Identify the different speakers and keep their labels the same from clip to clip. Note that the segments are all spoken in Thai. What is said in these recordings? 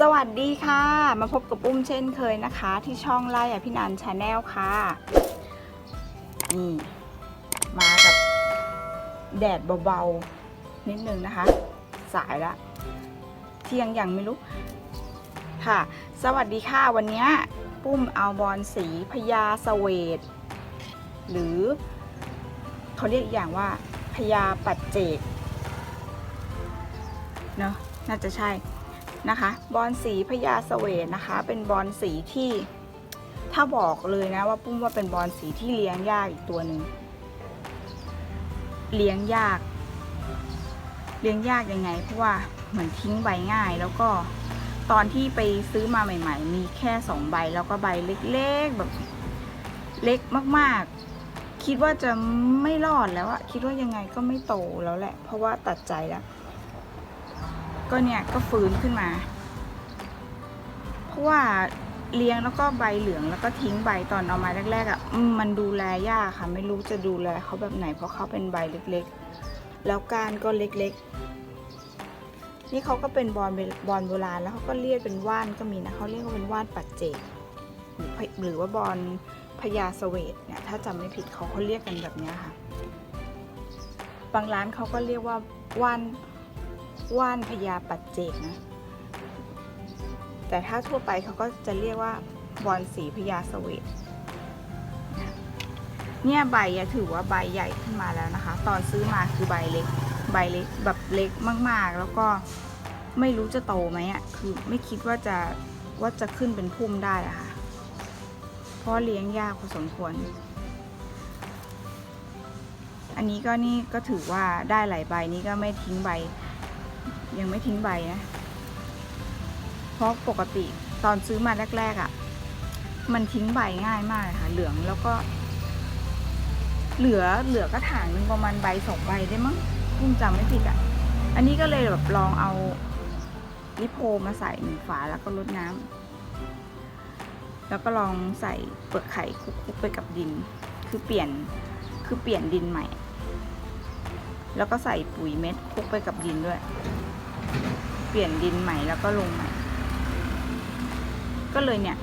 Speaker 1: สวัสดีค่ะ มาพบกับปุ้มเช่นเคยนะคะ ที่ช่องไล่อภินันชาแนลค่ะนี่มากับแดดเบาๆ นิดนึงนะคะ สายละ เที่ยงอยังไม่รู้ ค่ะ สวัสดีค่ะวันนี้ปุ้มเอาบอลสีพญาสเวตหรือเขาเรียกอีกอย่างว่าพญาปัจเจกเนอะน่าจะใช่ นะคะ บอลสีพญาสเวตนะคะ เป็นบอลสีที่ ถ้าบอกเลยนะว่าปุ้มว่าเป็นบอลสีที่เลี้ยงยากอีกตัวหนึ่งเลี้ยงยาก เลี้ยงยากยังไง เพราะว่าเหมือนทิ้งใบง่าย แล้วก็ตอนที่ไปซื้อมาใหม่ ๆ มีแค่สองใบแล้วก็ใบเล็กๆแบบเล็กมากๆ คิดว่าจะไม่รอดแล้วอะคิดว่ายังไงก็ไม่โตแล้วแหละ เพราะว่าตัดใจแล้ว ก็เนี่ยก็ฟื้นขึ้นมา เพราะว่าเลี้ยงแล้วก็ใบเหลืองแล้วก็ทิ้งใบตอนเอามาแรกๆอะ่ะมันดูแลยากค่ะ ไม่รู้จะดูแลเขาแบบไหนเพราะเขาเป็นใบเล็กๆ แล้วก้านก็เล็กๆ นี่เขาก็เป็นบอลบอลโบราณแล้วเขาก็เรียกเป็นว่านก็มีนะเขาเรียกว่าเป็นว่านปัจเจกหรือว่าบอลพญาสเวตเนี่ยถ้าจำไม่ผิดเขาเขาเรียกกันแบบนี้ค่ะ บางร้านเขาก็เรียกว่าว่าน ว่านพญาปัจเจกนะ แต่ถ้าทั่วไปเขาก็จะเรียกว่าบอลสีพญาสเวตเนี่ยใบถือว่าใบใหญ่ขึ้นมาแล้วนะคะ ตอนซื้อมาคือใบเล็ก ใบเล็กแบบเล็กมากๆ แล้วก็ไม่รู้จะโตไหมอะ คือไม่คิดว่าจะว่าจะขึ้นเป็นพุ่มได้อะค่ะ เพราะเลี้ยงยากพอสมควร อันนี้ก็นี่ก็ถือว่าได้หลายใบนี้ก็ไม่ทิ้งใบ ยังไม่ทิ้งใบนะ เพราะปกติตอนซื้อมาแรก ๆอะ่ะ มันทิ้งใบง่ายมากเลยค่ะ เหลืองแล้วก็ เหลือเหลือกระถางหนึงประมาณใบสองใบได้มั้งพุ่งจำไม่ผิดอะ่ะ อันนี้ก็เลยแบบลองเอาลิโพมาใส่หนึ่งฝาแล้วก็รดน้ำแล้วก็ลองใส่เปลือกไข่คลุกๆไปกับดิน คือเปลี่ยนคือเปลี่ยนดินใหม่ แล้วก็ใส่ปุ๋ยเม็ดคลุกไปกับดินด้วย เปลี่ยนดินใหม่แล้วก็ลงใหม่ ก็เลยเนี่ย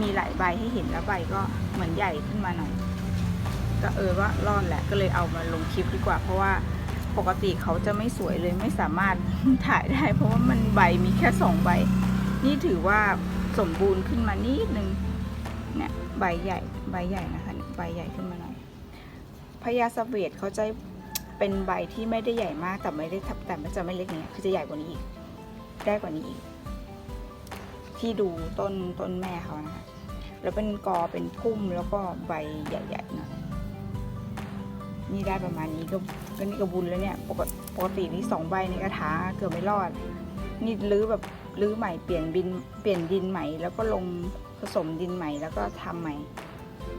Speaker 1: มีหลายใบให้เห็นแล้วใบก็เหมือนใหญ่ขึ้นมาหน่อย ก็เออว่ารอดแหละก็เลยเอามาลงคลิปดีกว่า เพราะว่าปกติเขาจะไม่สวยเลยไม่สามารถถ่ายได้ เพราะว่ามันใบมีแค่สองใบ นี่ถือว่าสมบูรณ์ขึ้นมานิดนึงเนี่ยใบใหญ่ใบใหญ่นะคะใบใหญ่ขึ้นมาหน่อยพญาสเวตเขาจะ เป็นใบที่ไม่ได้ใหญ่มากแต่ไม่ได้แต่มันจะไม่เล็กอย่างเงี้ยคือจะใหญ่กว่านี้อีก ได้กว่านี้อีก ที่ดูต้นต้นแม่เขานะคะแล้วเป็นกอเป็นพุ่มแล้วก็ใบใหญ่ๆหน่อยนี่ได้ประมาณนี้ก็ก็นี่ก็บุญแล้วเนี่ยปกติปกตินี่สองใบในกระถางเกือบไม่รอด นี่รื้อแบบรื้อใหม่เปลี่ยนบินเปลี่ยนดินใหม่ แล้วก็ลงผสมดินใหม่แล้วก็ทำใหม่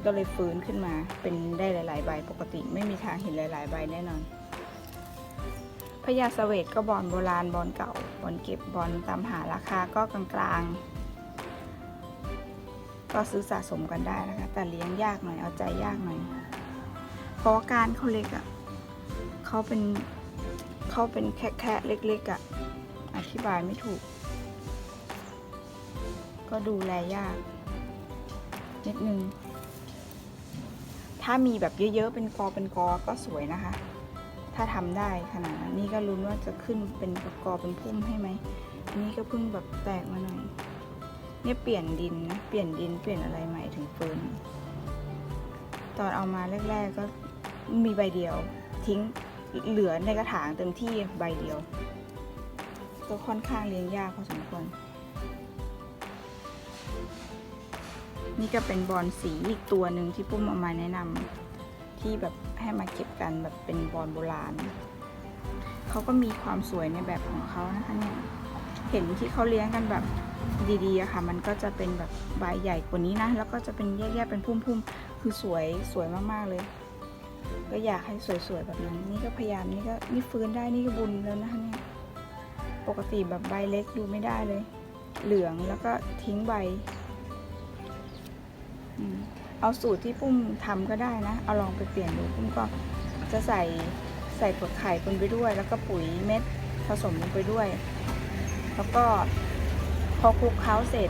Speaker 1: ก็เลยฟื้นขึ้นมาเป็นได้หลาย ๆ ใบปกติ ไม่มีทางเห็นหลาย ๆ ใบแน่นอนพญาสเวตก็บอลโบราณบอลเก่าบอลเก็บบอลตามหาราคาก็กลางๆ ก็ซื้อสะสมกันได้นะคะ แต่เลี้ยงยากหน่อยเอาใจยากหน่อย เพราะว่าการเขาเล็กอะ่ะเขาเป็นเขาเป็นแค่ๆเล็กๆอะ่ะอธิบายไม่ถูก ก็ดูแลยากนิดนึง ถ้ามีแบบเยอะๆ เป็นกอเป็นกอก็สวยนะคะ ถ้าทำได้ขนาดนั้นนี่ก็ลุ้นว่าจะขึ้นเป็นกอเป็นพุ่มให้ไหมอันนี่ก็เพิ่งแบบแตกมาหน่อย เนี่ยเปลี่ยนดินนะ เปลี่ยนดินเปลี่ยนอะไรใหม่ถึงเฟื้นตอนเอามาแรก ๆก็มีใบเดียว ทิ้งเหลือในกระถางเต็มที่ใบเดียว ก็ค่อนข้างเลี้ยงยากพอสมควร นี่ก็เป็นบอลสีอีกตัวหนึ่งที่ปุ้มเอามาแนะนำที่แบบให้มาเก็บกันแบบเป็นบอลโบราณเขาก็มีความสวยในแบบของเขานะคะเนี่ยเห็นที่เขาเลี้ยงกันแบบดีๆอะค่ะ มันก็จะเป็นแบบใบใหญ่กว่านี้นะ แล้วก็จะเป็นแยกๆเป็นพุ่มๆ คือสวยสวยมากๆเลย ก็อยากให้สวยๆแบบนั้น นี่ก็พยายามนี่ก็นี่ฟื้นได้นี่ก็บุญแล้วนะคะเนี่ยปกติแบบใบเล็กดูไม่ได้เลย เหลืองแล้วก็ทิ้งใบ เอาสูตรที่ปุ้มทำก็ได้นะ เอาลองไปเปลี่ยนดูปุ้มก็จะใส่ใส่เปลือกไข่ปนไปด้วย แล้วก็ปุ๋ยเม็ดผสมลงไปด้วย แล้วก็พอคลุกเคล้าเสร็จ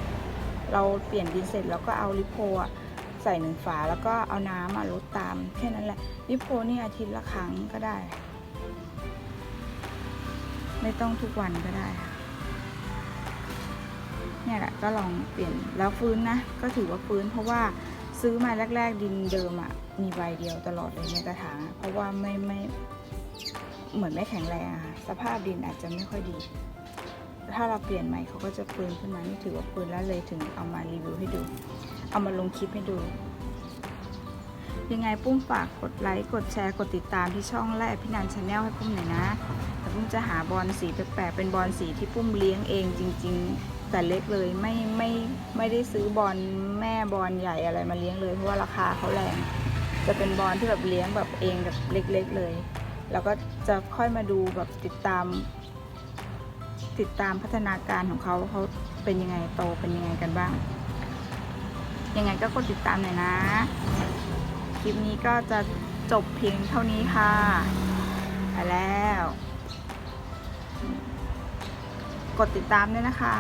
Speaker 1: เราเปลี่ยนดินเสร็จแล้วก็เอาลิโพะใส่หนึ่งฝาแล้วก็เอาน้ำมาลดตามแค่นั้นแหละลิโพนี่อาทิตย์ละครั้งก็ได้ ไม่ต้องทุกวันก็ได้ค่ะ เนี่ยแหละก็ลองเปลี่ยนแล้วฟื้นนะ ก็ถือว่าฟื้นเพราะว่าซื้อมาแรก ๆ ดินเดิมอะมีใบเดียวตลอดเลยในกระถางเพราะว่าไม่ไม่เหมือนไม่แข็งแรงอะ่ะสภาพดินอาจจะไม่ค่อยดี ถ้าเราเปลี่ยนใหม่เขาก็จะฟื้นขึ้นมานี่ถือว่าฟื้นแล้วเลยถึงเอามารีวิวให้ดู เอามาลงคลิปให้ดู ยังไงปุ้มฝากกดไลค์กดแชร์กดติดตามที่ช่องและพี่นันชาแนลให้ปุ้มหน่อยนะแต่ปุ้มจะหาบอลสีแปลกๆเป็นบอลสีที่ปุ้มเลี้ยงเองจริง ๆ แต่เล็กเลยไม่ไม่ไม่ได้ซื้อบอลแม่บอลใหญ่อะไรมาเลี้ยงเลยเพราะว่าราคาเขาแรง จะเป็นบอลที่แบบเลี้ยงแบบเองแบบเล็ก ๆเลย แล้วก็จะค่อยมาดูแบบติดตาม ติดตามพัฒนาการของเขาเขาเป็นยังไงโตเป็นยังไงกันบ้าง ยังไงก็กดติดตามหน่อยนะ คลิปนี้ก็จะจบเพียงเท่านี้ค่ะไปแล้ว กดติดตามด้วยนะคะ